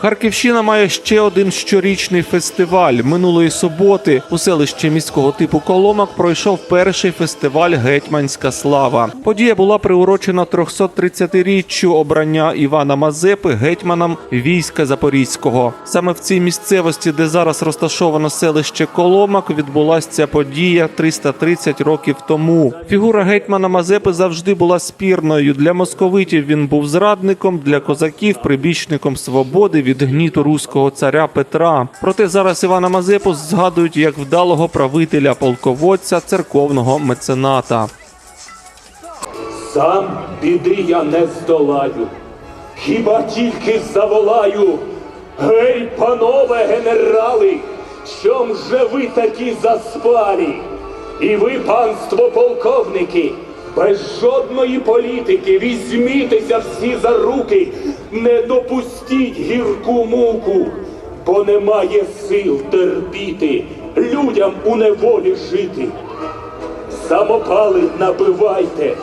Харківщина має ще один щорічний фестиваль. Минулої суботи у селищі міського типу Коломак пройшов перший фестиваль Гетьманська слава. Подія була приурочена 330-річчю обрання Івана Мазепи гетьманом війська Запорізького. Саме в цій місцевості, де зараз розташовано селище Коломак, відбулася ця подія 330 років тому. Фігура гетьмана Мазепи завжди була спірною. Для московитів він був зрадником, для козаків прибічником свободи від гніту руського царя Петра. Проте зараз Івана Мазепу згадують як вдалого правителя, полководця, церковного мецената. Сам біди я не здолаю, хіба тільки заволаю. Гей, панове генерали, чом же ви такі заспалі? І ви, панство полковники, без жодної політики візьмітеся всі за руки, не допустіть гірку муку, бо немає сил терпіти, людям у неволі жити. Самопали набивайте,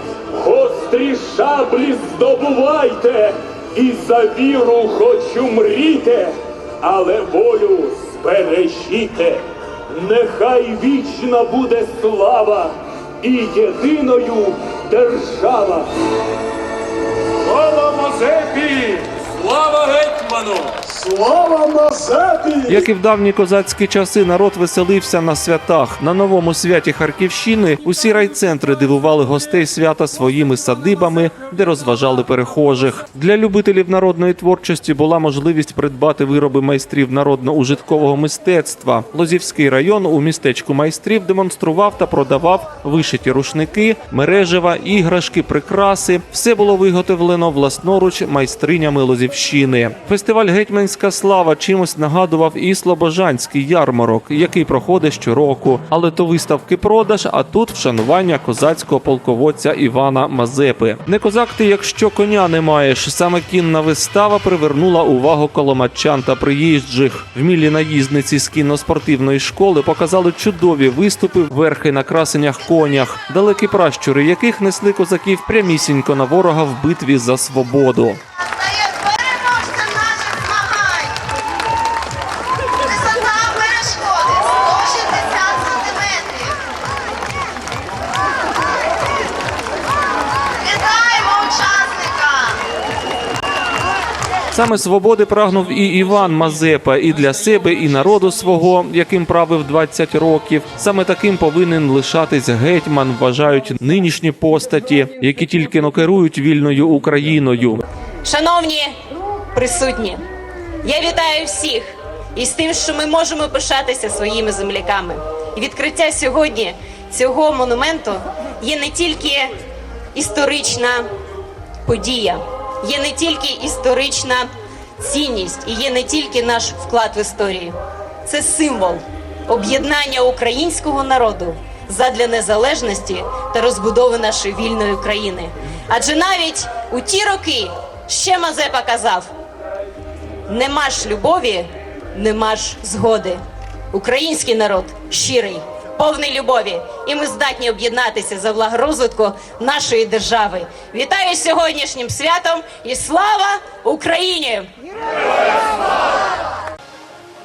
гострі шаблі здобувайте, і за віру хоч умріте, але волю збережіте. Нехай вічна буде слава і єдиною держава. Слава Мазепі! Слава гетьману! Слава Мазепі! Як і в давні козацькі часи, народ веселився на святах. На новому святі Харківщини усі райцентри дивували гостей свята своїми садибами, де розважали перехожих. Для любителів народної творчості була можливість придбати вироби майстрів народно-ужиткового мистецтва. Лозівський район у містечку майстрів демонстрував та продавав вишиті рушники, мережева, іграшки, прикраси. Все було виготовлено власноруч майстринями Лозівщини. Фестиваль Гетьманська слава чимось нагадував і Слобожанський ярмарок, який проходить щороку. Але то виставки продаж, а тут вшанування козацького полководця Івана Мазепи. Не козак ти, якщо коня не маєш. Саме кінна вистава привернула увагу коломачан та приїжджих. Вмілі наїзниці з кінно-спортивної школи показали чудові виступи верхи на красенях конях, далекі пращури яких несли козаків прямісінько на ворога в битві за свободу. Саме свободи прагнув і Іван Мазепа, і для себе, і народу свого, яким правив 20 років. Саме таким повинен лишатись гетьман, вважають нинішні постаті, які тільки но керують вільною Україною. Шановні присутні, я вітаю всіх із тим, що ми можемо пишатися своїми земляками. І відкриття сьогодні цього монументу є не тільки історична подія, є не тільки історична цінність і є не тільки наш вклад в історію. Це символ об'єднання українського народу задля незалежності та розбудови нашої вільної країни. Адже навіть у ті роки ще Мазепа казав: нема ж любові, нема ж згоди. Український народ щирий, повний любові, і ми здатні об'єднатися за благо розвитку нашої держави. Вітаю сьогоднішнім святом і слава Україні!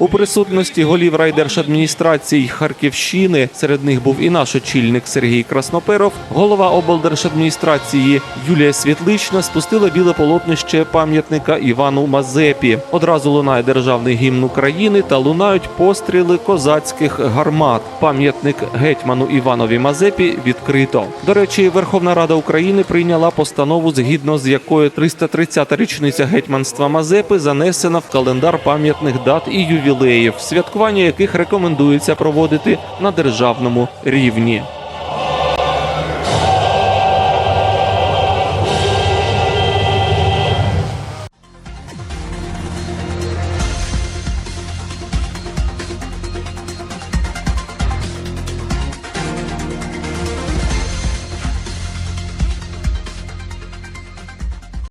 У присутності голів райдержадміністрацій Харківщини серед них був і наш очільник Сергій Красноперов. Голова облдержадміністрації Юлія Світлична спустила біле полотнище пам'ятника Івану Мазепі. Одразу лунає державний гімн України та лунають постріли козацьких гармат. Пам'ятник гетьману Іванові Мазепі відкрито. До речі, Верховна Рада України прийняла постанову, згідно з якою 330-та річниця гетьманства Мазепи занесена в календар пам'ятних дат і ювілеїв, святкування яких рекомендується проводити на державному рівні.